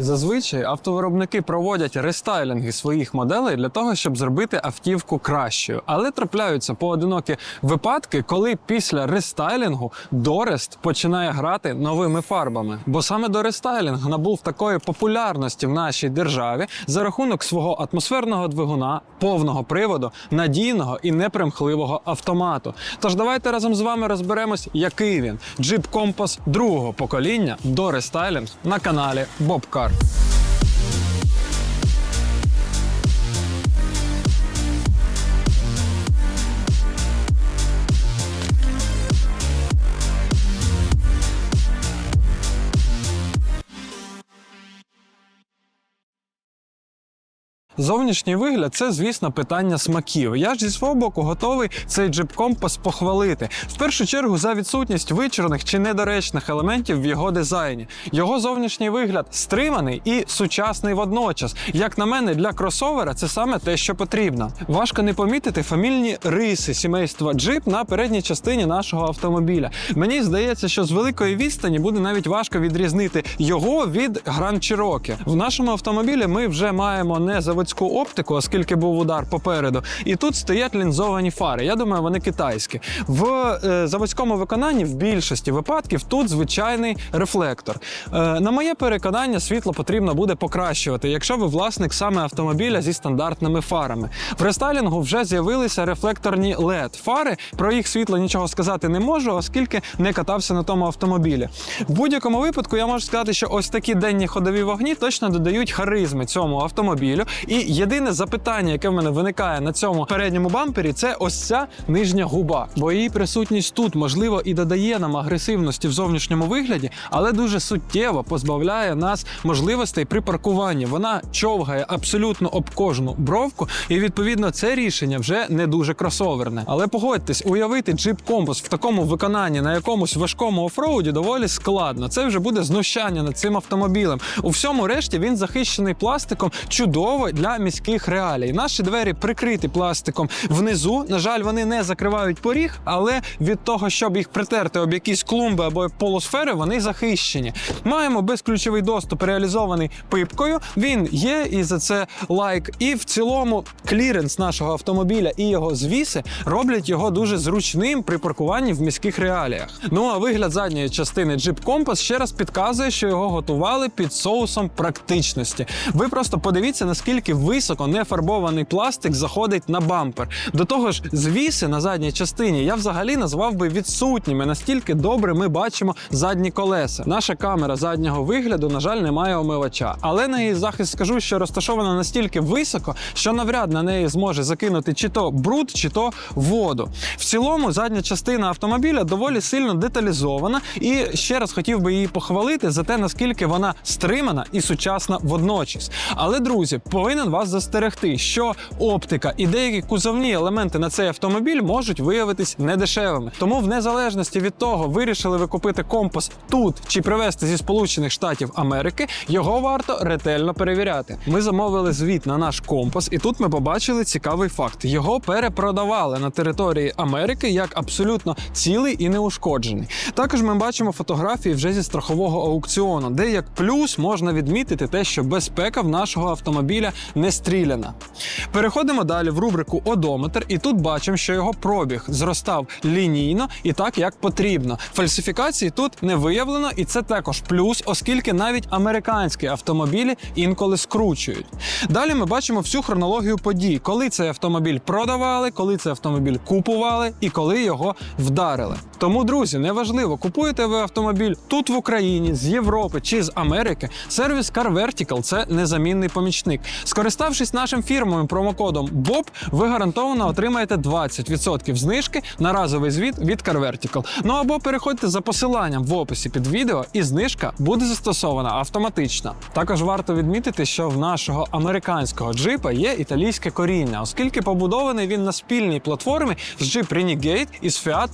Зазвичай автовиробники проводять рестайлінги своїх моделей для того, щоб зробити автівку кращою. Але трапляються поодинокі випадки, коли після рестайлінгу Дорест починає грати новими фарбами. Бо саме Дорестайлінг набув такої популярності в нашій державі за рахунок свого атмосферного двигуна, повного приводу, надійного і непримхливого автомату. Тож давайте разом з вами розберемось, який він Jeep Compass другого покоління Дорестайлінг на каналі নমস্কার Зовнішній вигляд це, звісно, питання смаків. Я ж зі свого боку готовий цей Compass похвалити. В першу чергу за відсутність вичурних чи недоречних елементів в його дизайні. Його зовнішній вигляд стриманий і сучасний водночас. Як на мене, для кросовера це саме те, що потрібно. Важко не помітити фамільні риси сімейства Jeep на передній частині нашого автомобіля. Мені здається, що з великої відстані буде навіть важко відрізнити його від Grand. В нашому автомобілі ми вже маємо не заводську оптику, оскільки був удар попереду. І тут стоять лінзовані фари. Я думаю, вони китайські. В е, заводському виконанні в більшості випадків тут звичайний рефлектор. Е, на моє переконання, світло потрібно буде покращувати, якщо ви власник саме автомобіля зі стандартними фарами. В рестайлінгу вже з'явилися рефлекторні LED фари. Про їх світло нічого сказати не можу, оскільки не катався на тому автомобілі. В будь-якому випадку я можу сказати, що ось такі денні ходові вогні точно додають харизми цьому автомобілю. І єдине запитання, яке в мене виникає на цьому передньому бампері, це ось ця нижня губа. Бо її присутність тут, можливо, і додає нам агресивності в зовнішньому вигляді, але дуже суттєво позбавляє нас можливостей при паркуванні. Вона човгає абсолютно об кожну бровку, і відповідно це рішення вже не дуже кросоверне. Але погодьтесь, уявити Jeep Compass в такому виконанні на якомусь важкому офроуді доволі складно. Це вже буде знущання над цим автомобілем. У всьому решті він захищений пластиком чудово для міських реалій. Наші двері прикриті пластиком внизу. На жаль, вони не закривають поріг, але від того, щоб їх притерти об якісь клумби або полусфери, вони захищені. Маємо безключовий доступ, реалізований пипкою. Він є, і за це лайк. І в цілому кліренс нашого автомобіля і його звіси роблять його дуже зручним при паркуванні в міських реаліях. Ну а вигляд задньої частини Jeep Compass ще раз підказує, що його готували під соусом практичності. Ви просто подивіться, наскільки високо нефарбований пластик заходить на бампер. До того ж, звіси на задній частині я взагалі назвав би відсутніми. Настільки добре ми бачимо задні колеса. Наша камера заднього вигляду, на жаль, не має омивача. Але на її захист скажу, що розташована настільки високо, що навряд на неї зможе закинути чи то бруд, чи то воду. В цілому, задня частина автомобіля доволі сильно деталізована, і ще раз хотів би її похвалити за те, наскільки вона стримана і сучасна водночас. Але, друзі, повинен вас застерегти, що оптика і деякі кузовні елементи на цей автомобіль можуть виявитись недешевими. Тому, в незалежності від того, вирішили ви купити компас тут чи привезти зі Сполучених Штатів Америки, його варто ретельно перевіряти. Ми замовили звіт на наш компас, і тут ми побачили цікавий факт: його перепродавали на території Америки як абсолютно цілий і неушкоджений. Також ми бачимо фотографії вже зі страхового аукціону, де як плюс можна відмітити те, що безпека в нашого автомобіля не стріляна. Переходимо далі в рубрику Одометр, і тут бачимо, що його пробіг зростав лінійно і так, як потрібно. Фальсифікації тут не виявлено, і це також плюс, оскільки навіть американські автомобілі інколи скручують. Далі ми бачимо всю хронологію подій, коли цей автомобіль продавали, коли цей автомобіль купували і коли його вдарили. Тому, друзі, неважливо, купуєте ви автомобіль тут в Україні, з Європи чи з Америки. Сервіс Car Vertical – це незамінний помічник. Скориставшись нашим фірмовим промокодом BOB, ви гарантовано отримаєте 20% знижки на разовий звіт від Car Vertical. Ну або переходьте за посиланням в описі під відео, і знижка буде застосована автоматично. Також варто відмітити, що в нашого американського джипа є італійське коріння, оскільки побудований він на спільній платформі з Jeep Renegade із Fiat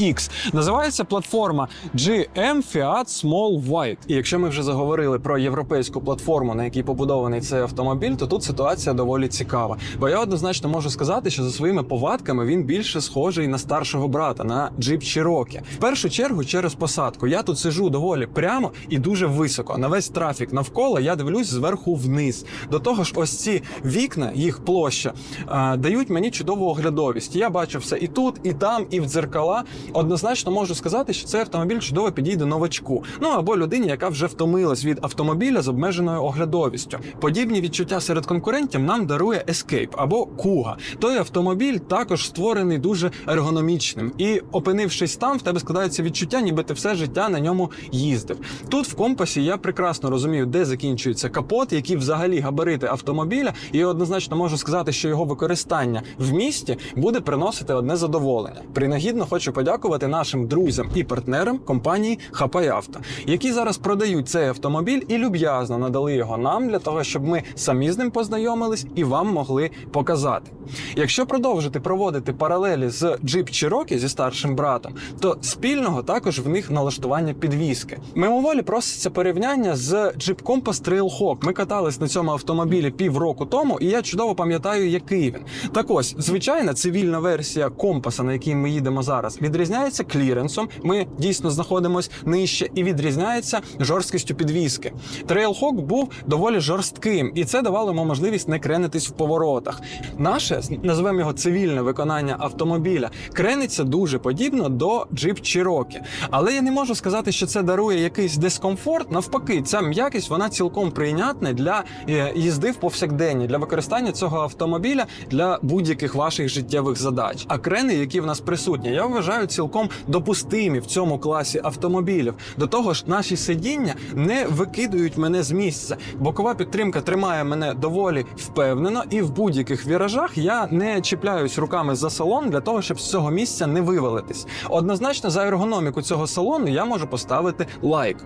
X. Називається платформа GM Fiat Small White. І якщо ми вже заговорили про європейську платформу, на якій побудований цей автомобіль, то тут ситуація доволі цікава. Бо я однозначно можу сказати, що за своїми повадками він більше схожий на старшого брата, на Jeep Cherokee. В першу чергу через посадку. Я тут сижу доволі прямо і дуже високо. На весь трафік навколо я дивлюсь зверху вниз. До того ж, ось ці вікна, їх площа, е, дають мені чудову оглядовість. Я бачу все і тут, і там, і в дзеркала. Однозначно можу сказати, що цей автомобіль чудово підійде новачку. Ну або людині, яка вже втомилась від автомобіля з обмеженою оглядовістю. Подібні відчуття серед конкурентів нам дарує Escape або Kuga. Той автомобіль також створений дуже ергономічним. І опинившись там, в тебе складається відчуття, ніби ти все життя на ньому їздив. Тут в компасі я прекрасно розумію, де закінчується капот, які взагалі габарити автомобіля, і однозначно можу сказати, що його використання в місті буде приносити одне задоволення. Принагідно хочу подякувати нашим друзям і партнерам компанії Хапай Авто, які зараз продають цей автомобіль і люб'язно надали його нам для того, щоб ми самі з ним познайомились і вам могли показати. Якщо продовжити проводити паралелі з Jeep Cherokee зі старшим братом, то спільного також в них налаштування підвіски. Мимоволі проситься порівняння з Jeep Compass Trailhawk. Ми катались на цьому автомобілі півроку тому, і я чудово пам'ятаю, який він. Так ось, звичайна цивільна версія компаса, на якій ми їдемо зараз, відрізняється кліренсом. Ми дійсно знаходимось нижче і відрізняється жорсткістю підвіски. Trailhawk був доволі жорстким, і це давало йому можливість не кренитись в поворотах. Наше називаємо його цивільне виконання автомобіля крениться дуже подібно до Jeep Cherokee. Але я не можу сказати, що це дарує якийсь дискомфорт. Навпаки, ця м'якість вона цілком прийнятна для е, їзди в повсякденні, для використання цього автомобіля для будь-яких ваших життєвих задач. А крени, які в нас присутні, я вважаю цілком допустимі в цьому класі автомобілів. До того ж, наші сидіння не викидують мене з місця. Бокова підтримка тримає мене доволі впевнено, і в будь-яких віражах я не чіпляюсь руками за салон для того, щоб з цього місця не вивалитись. Однозначно, за ергономіку цього салону я можу поставити лайк.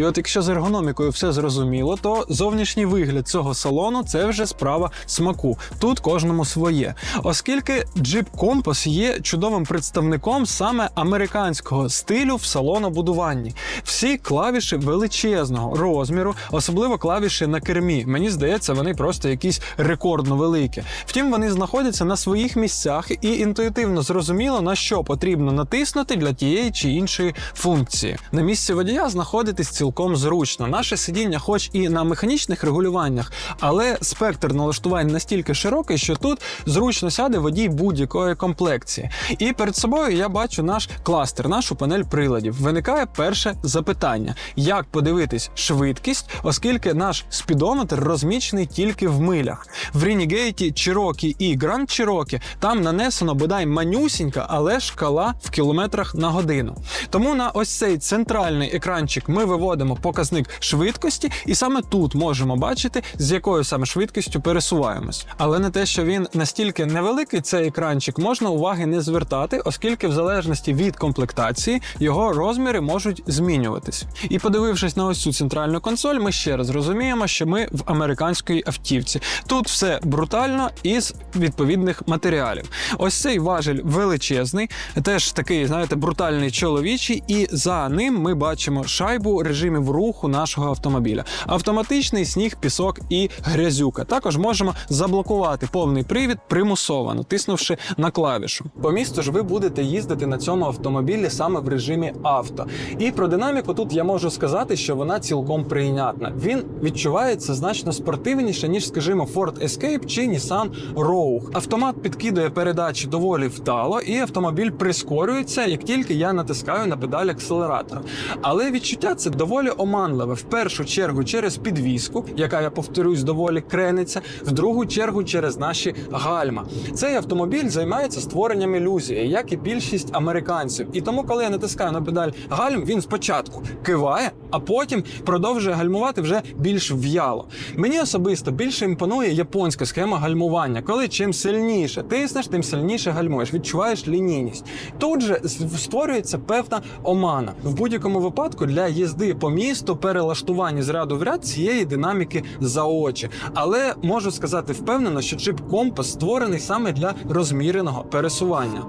І от якщо з ергономікою все зрозуміло, то зовнішній вигляд цього салону це вже справа смаку. Тут кожному своє. Оскільки Jeep Compass є чудовим представником саме американського стилю в салонобудуванні. Всі клавіші величезного розміру, особливо клавіші на кермі. Мені здається, вони просто якісь рекордно великі. Втім, вони знаходяться на своїх місцях і інтуїтивно зрозуміло, на що потрібно натиснути для тієї чи іншої функції. На місці водія знаходитись цілком зручно. Наше сидіння, хоч і на механічних регулюваннях, але спектр налаштувань настільки широкий, що тут зручно сяде водій будь-якої комплекції. І перед собою я бачу наш кластер, нашу панель приладів. Виникає перше запитання: як подивитись швидкість, оскільки наш спідометр розмічений тільки в милях. В Renegade, Cherokee і Grand Cherokee там нанесено бодай манюсінька, але шкала в кілометрах на годину. Тому на ось цей центральний екранчик ми виводимо показник швидкості, і саме тут можемо бачити, з якою саме швидкістю пересуваємось. Але не те, що він настільки невеликий, цей екранчик можна уваги не звертати, оскільки в залежності від комплектації його розміри можуть змінюватись. І подивившись на ось цю центральну консоль, ми ще раз розуміємо, що ми в американській автівці. Тут все брутально із відповідних матеріалів. Ось цей важель величезний, теж такий, знаєте, брутальний чоловічий, і за ним ми бачимо шайбу режимів руху нашого автомобіля. Автоматичний сніг, пісок і грязюка. Також можемо заблокувати повний привід примусово, натиснувши на клавішу. По місту ж ви будете їздити на цьому автомобілі саме в режимі авто. І про динаміку тут я можу сказати, що вона цілком прийнятна. Він відчувається значно спортивніше, ніж, скажімо, Ford Escape чи Nissan Rogue. Автомат підкидує передачі доволі вдало, і автомобіль прискорюється, як тільки я натискаю на педаль акселератора. Але відчуття це доволі доволі оманливе. В першу чергу через підвіску, яка я повторюсь, доволі крениться, в другу чергу через наші гальма. Цей автомобіль займається створенням ілюзії, як і більшість американців. І тому, коли я натискаю на педаль гальм, він спочатку киває, а потім продовжує гальмувати вже більш в'яло. Мені особисто більше імпонує японська схема гальмування, коли чим сильніше тиснеш, тим сильніше гальмуєш, відчуваєш лінійність. Тут же створюється певна омана. В будь-якому випадку для їзди по місту перелаштування з ряду в ряд цієї динаміки за очі. Але можу сказати впевнено, що чип компас створений саме для розміреного пересування.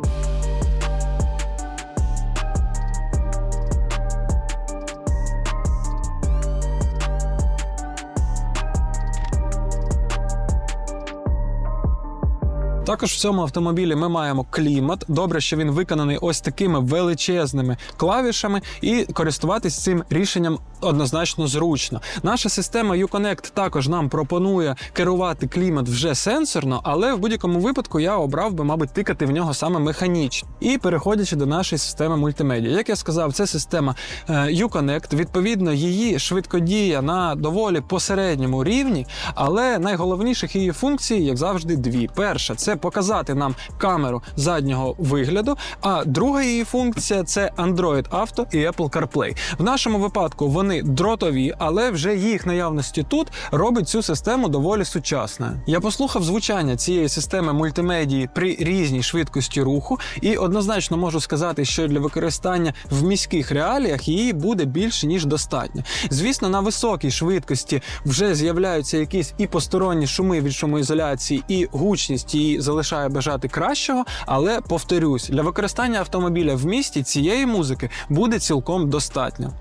Також в цьому автомобілі ми маємо клімат. Добре, що він виконаний ось такими величезними клавішами, і користуватись цим рішенням однозначно зручно. Наша система Uconnect також нам пропонує керувати клімат вже сенсорно, але в будь-якому випадку я обрав би, мабуть, тикати в нього саме механічно. І переходячи до нашої системи мультимедіа. Як я сказав, це система е, Uconnect. Відповідно, її швидкодія на доволі посередньому рівні, але найголовніших її функцій, як завжди, дві. Перша це показати нам камеру заднього вигляду. А друга її функція це Android Auto і Apple CarPlay. В нашому випадку вони дротові, але вже їх наявності тут робить цю систему доволі сучасною. Я послухав звучання цієї системи мультимедії при різній швидкості руху, і однозначно можу сказати, що для використання в міських реаліях її буде більше ніж достатньо. Звісно, на високій швидкості вже з'являються якісь і посторонні шуми від шумоізоляції, і гучність її залишає бажати кращого. Але повторюсь, для використання автомобіля в місті цієї музики буде цілком достатньо.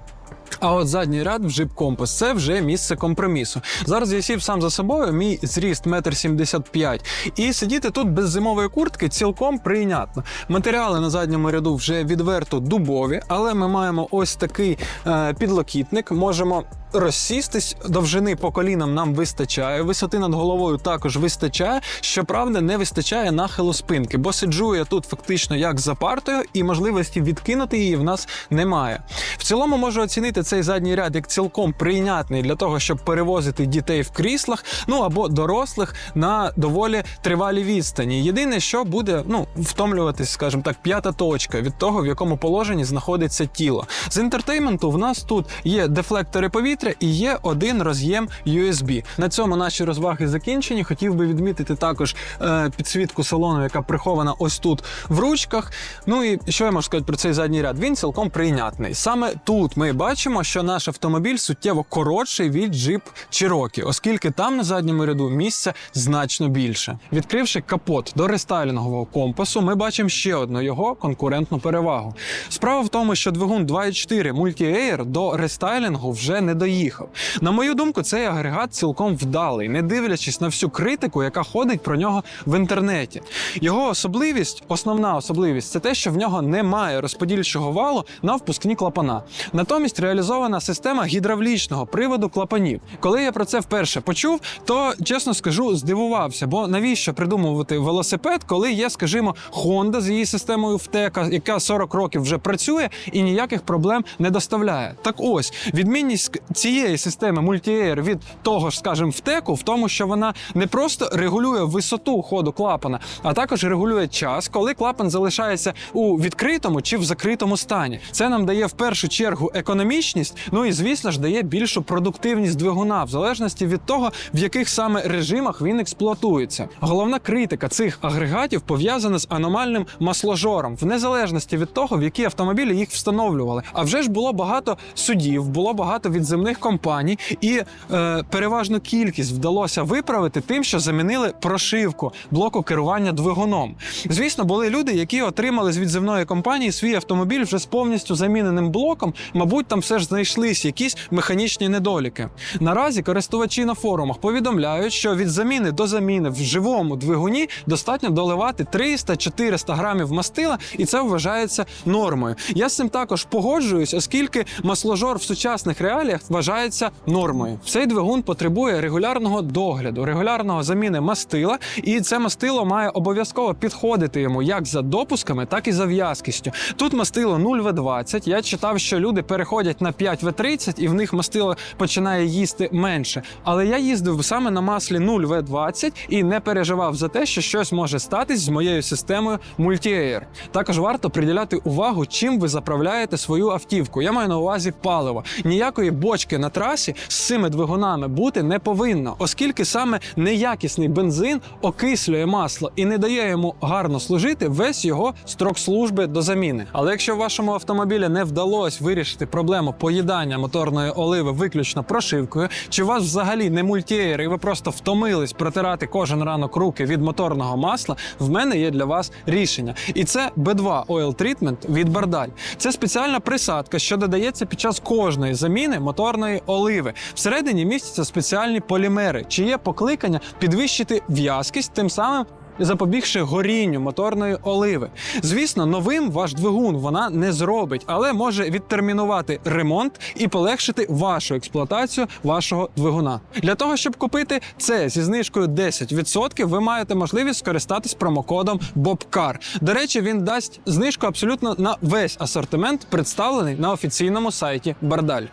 А от задній ряд в Jeep Compass – це вже місце компромісу. Зараз я сів сам за собою, мій зріст 1,75 м, і сидіти тут без зимової куртки цілком прийнятно. Матеріали на задньому ряду вже відверто дубові, але ми маємо ось такий е, підлокітник. Можемо розсістись, довжини по колінам нам вистачає, висоти над головою також вистачає. Щоправда, не вистачає нахилу спинки, бо сиджу я тут фактично як за партою, і можливості відкинути її в нас немає. В цілому можу оцінити цей задній ряд як цілком прийнятний для того, щоб перевозити дітей в кріслах, ну або дорослих на доволі тривалій відстані. Єдине, що буде ну втомлюватись, скажімо так, п'ята точка від того, в якому положенні знаходиться тіло. З інтертейменту в нас тут є дефлектори повітря і є один роз'єм USB. На цьому наші розваги закінчені. Хотів би відмітити також е, підсвітку салону, яка прихована ось тут в ручках. Ну і що я можу сказати про цей задній ряд? Він цілком прийнятний. Саме тут ми бачимо, що наш автомобіль суттєво коротший від Jeep Cherokee, оскільки там на задньому ряду місця значно більше. Відкривши капот до рестайлінгового компасу, ми бачимо ще одну його конкурентну перевагу. Справа в тому, що двигун 2.4 Multi-Air до рестайлінгу вже не доїхав. На мою думку, цей агрегат цілком вдалий, не дивлячись на всю критику, яка ходить про нього в інтернеті. Його особливість, основна особливість, це те, що в нього немає розподільчого валу на впускні клапана. Натомість реалізована система гідравлічного приводу клапанів. Коли я про це вперше почув, то чесно скажу, здивувався, бо навіщо придумувати велосипед, коли є, скажімо, Honda з її системою ВТЕКа, яка 40 років вже працює і ніяких проблем не доставляє. Так ось відмінність цієї системи Multi-Air від того ж, скажімо, ВТЕКу в тому, що вона не просто регулює висоту ходу клапана, а також регулює час, коли клапан залишається у відкритому чи в закритому стані. Це нам дає в першу чергу економічність, ну і звісно ж дає більшу продуктивність двигуна, в залежності від того, в яких саме режимах він експлуатується. Головна критика цих агрегатів пов'язана з аномальним масложором, в незалежності від того, в які автомобілі їх встановлювали. А вже ж було багато судів, було багато від земних компаній, і е, переважну кількість вдалося виправити тим, що замінили прошивку блоку керування двигуном. Звісно, були люди, які отримали з відземної компанії свій автомобіль вже з повністю заміненим блоком. Мабуть, там все ж знайшлись якісь механічні недоліки. Наразі користувачі на форумах повідомляють, що від заміни до заміни в живому двигуні достатньо доливати 300-400 грамів мастила, і це вважається нормою. Я з цим також погоджуюсь, оскільки масложор в сучасних реаліях вважається нормою. Цей двигун потребує регулярного догляду, регулярного заміни мастила, і це мастило має обов'язково підходити йому як за допусками, так і за в'язкістю. Тут мастило 0В20. Я читав, що люди переходять на 5 В30 і в них мастило починає їсти менше. Але я їздив саме на маслі 0 В20 і не переживав за те, що щось може статись з моєю системою Multi-Air. Також варто приділяти увагу, чим ви заправляєте свою автівку. Я маю на увазі паливо. Ніякої бочки на трасі з цими двигунами бути не повинно, оскільки саме неякісний бензин окислює масло і не дає йому гарно служити весь його строк служби до заміни. Але якщо в вашому автомобілі не вдалося вирішити проблему поїдання моторної оливи виключно прошивкою, чи у вас взагалі не мультієр, і ви просто втомились протирати кожен ранок руки від моторного масла, в мене є для вас рішення. І це B2 Oil Treatment від Бардаль. Це спеціальна присадка, що додається під час кожної заміни моторної оливи. Всередині містяться спеціальні полімери, чиє покликання підвищити в'язкість, тим самим запобігши горінню моторної оливи. Звісно, новим ваш двигун вона не зробить, але може відтермінувати ремонт і полегшити вашу експлуатацію вашого двигуна. Для того щоб купити це зі знижкою 10%, ви маєте можливість скористатись промокодом BOBCAR. До речі, він дасть знижку абсолютно на весь асортимент, представлений на офіційному сайті Бардаль.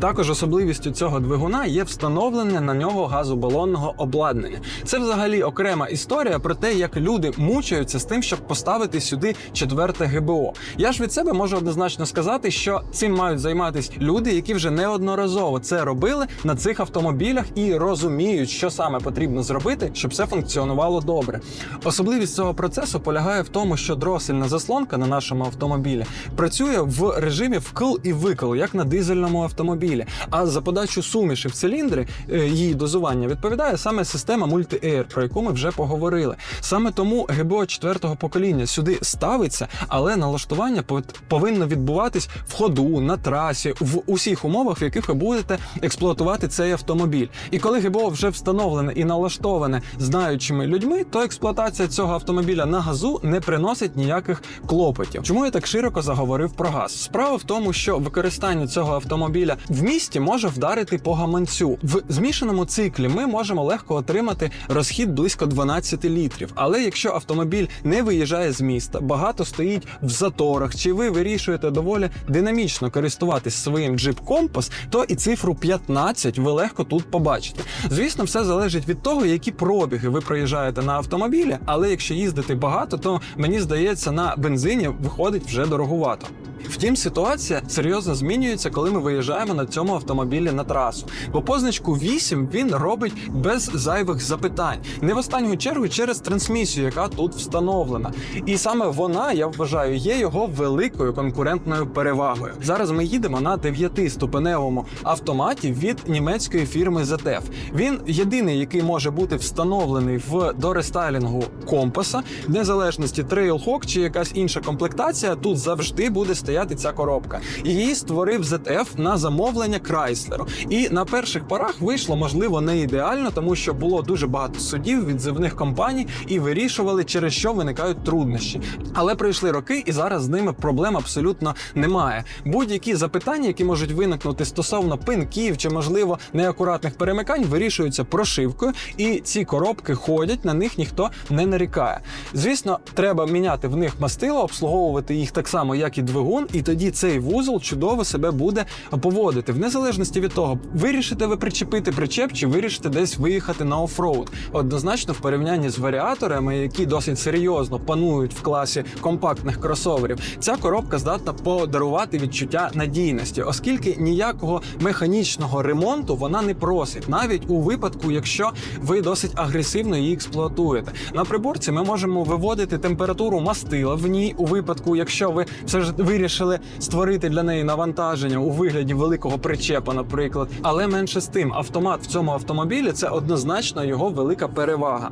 Також особливістю цього двигуна є встановлення на нього газобалонного обладнання. Це взагалі окрема історія про те, як люди мучаються з тим, щоб поставити сюди четверте ГБО. Я ж від себе можу однозначно сказати, що цим мають займатися люди, які вже неодноразово це робили на цих автомобілях і розуміють, що саме потрібно зробити, щоб все функціонувало добре. Особливість цього процесу полягає в тому, що дросельна заслонка на нашому автомобілі працює в режимі вкл і викл, як на дизельному автомобілі. А за подачу суміші в циліндри е, її дозування відповідає саме система Multi-Air, про яку ми вже поговорили. Саме тому ГБО четвертого покоління сюди ставиться, але налаштування пов- повинно відбуватись в ходу, на трасі, в усіх умовах, в яких ви будете експлуатувати цей автомобіль. І коли ГБО вже встановлене і налаштоване знаючими людьми, то експлуатація цього автомобіля на газу не приносить ніяких клопотів. Чому я так широко заговорив про газ? Справа в тому, що використання цього автомобіля в місті може вдарити по гаманцю. В змішаному циклі ми можемо легко отримати розхід близько 12 літрів. Але якщо автомобіль не виїжджає з міста, багато стоїть в заторах, чи ви вирішуєте доволі динамічно користуватись своїм Jeep Compass, то і цифру 15 ви легко тут побачите. Звісно, все залежить від того, які пробіги ви проїжджаєте на автомобілі, але якщо їздити багато, то мені здається, на бензині виходить вже дорогувато. Втім, ситуація серйозно змінюється, коли ми виїжджаємо на цьому автомобілі на трасу. Бо позначку 8 він робить без зайвих запитань, не в останню чергу через трансмісію, яка тут встановлена. І саме вона, я вважаю, є його великою конкурентною перевагою. Зараз ми їдемо на 9-ступеневому автоматі від німецької фірми ZF. Він єдиний, який може бути встановлений в дорестайлінгу компаса, в незалежності Trailhawk чи якась інша комплектація, тут завжди буде стояти ця коробка. Її створив ZF на замовлення Крайслеру. І на перших порах вийшло, можливо, не ідеально, тому що було дуже багато судів відзивних компаній і вирішували, через що виникають труднощі. Але пройшли роки, і зараз з ними проблем абсолютно немає. Будь-які запитання, які можуть виникнути стосовно пинків чи, можливо, неакуратних перемикань, вирішуються прошивкою, і ці коробки ходять, на них ніхто не нарікає. Звісно, треба міняти в них мастило, обслуговувати їх так само, як і двигун, і тоді цей вузол чудово себе буде поводити, в незалежності від того, вирішите ви причепити причеп, чи вирішите десь виїхати на офроуд. Однозначно, в порівнянні з варіаторами, які досить серйозно панують в класі компактних кросоверів, ця коробка здатна подарувати відчуття надійності, оскільки ніякого механічного ремонту вона не просить, навіть у випадку, якщо ви досить агресивно її експлуатуєте. На приборці ми можемо виводити температуру мастила в ній у випадку, якщо ви все ж вирішили створити для неї навантаження у вигляді великого причепа, наприклад. Але менше з тим, автомат в цьому автомобілі це однозначно його велика перевага.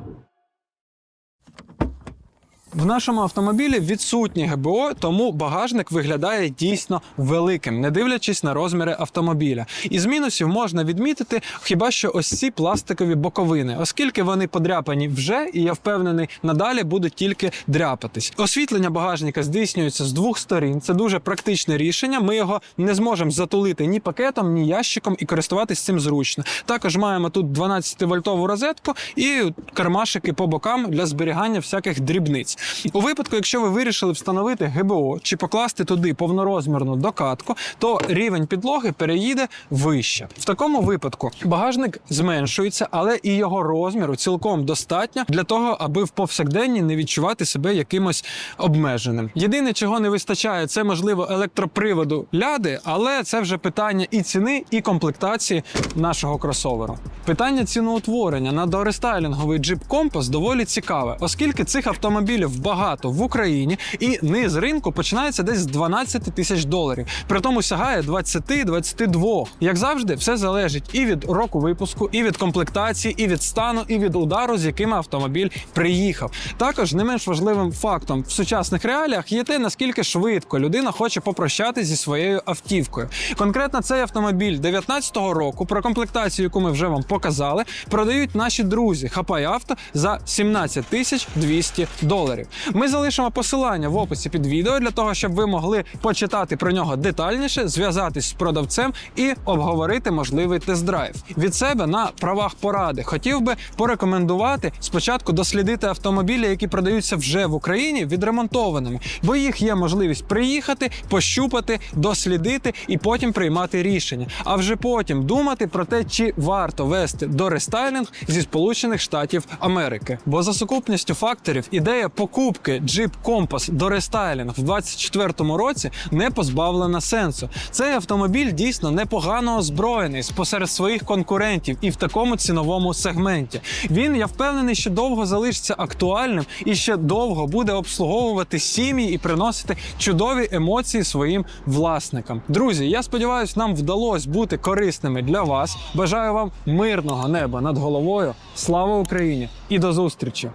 В нашому автомобілі відсутні ГБО, тому багажник виглядає дійсно великим, не дивлячись на розміри автомобіля. Із мінусів можна відмітити хіба що ось ці пластикові боковини, оскільки вони подряпані вже, і я впевнений, надалі будуть тільки дряпатись. Освітлення багажника здійснюється з двох сторін. Це дуже практичне рішення. Ми його не зможемо затулити ні пакетом, ні ящиком і користуватись цим зручно. Також маємо тут 12 вольтову розетку і кармашики по бокам для зберігання всяких дрібниць. У випадку, якщо ви вирішили встановити ГБО чи покласти туди повнорозмірну докатку, то рівень підлоги переїде вище. В такому випадку багажник зменшується, але і його розміру цілком достатньо для того, аби в повсякденні не відчувати себе якимось обмеженим. Єдине, чого не вистачає, це можливо електроприводу ляди, але це вже питання і ціни, і комплектації нашого кросоверу. Питання ціноутворення на дорестайлінговий джип Компас доволі цікаве, оскільки цих автомобілів багато в Україні, і низ ринку починається десь з 12 тисяч доларів. При тому сягає 20-22. Як завжди, все залежить і від року випуску, і від комплектації, і від стану, і від удару, з яким автомобіль приїхав. Також не менш важливим фактом в сучасних реаліях є те, наскільки швидко людина хоче попрощатися зі своєю автівкою. Конкретно цей автомобіль 19-го року, про комплектацію, яку ми вже вам показали, продають наші друзі Хапай Авто за 17 тисяч 200 доларів. Ми залишимо посилання в описі під відео для того, щоб ви могли почитати про нього детальніше, зв'язатись з продавцем і обговорити можливий тест-драйв. Від себе на правах поради хотів би порекомендувати спочатку дослідити автомобілі, які продаються вже в Україні відремонтованими, бо їх є можливість приїхати, пощупати, дослідити і потім приймати рішення. А вже потім думати про те, чи варто вести до рестайлінг зі Сполучених Штатів Америки. Бо за сукупністю факторів ідея покупки Jeep Compass до рестайлінг в 2024 році не позбавлена сенсу. Цей автомобіль дійсно непогано озброєний посеред своїх конкурентів і в такому ціновому сегменті. Він, я впевнений, що довго залишиться актуальним і ще довго буде обслуговувати сім'ї і приносити чудові емоції своїм власникам. Друзі, я сподіваюся, нам вдалося бути корисними для вас. Бажаю вам мирного неба над головою. Слава Україні і до зустрічі!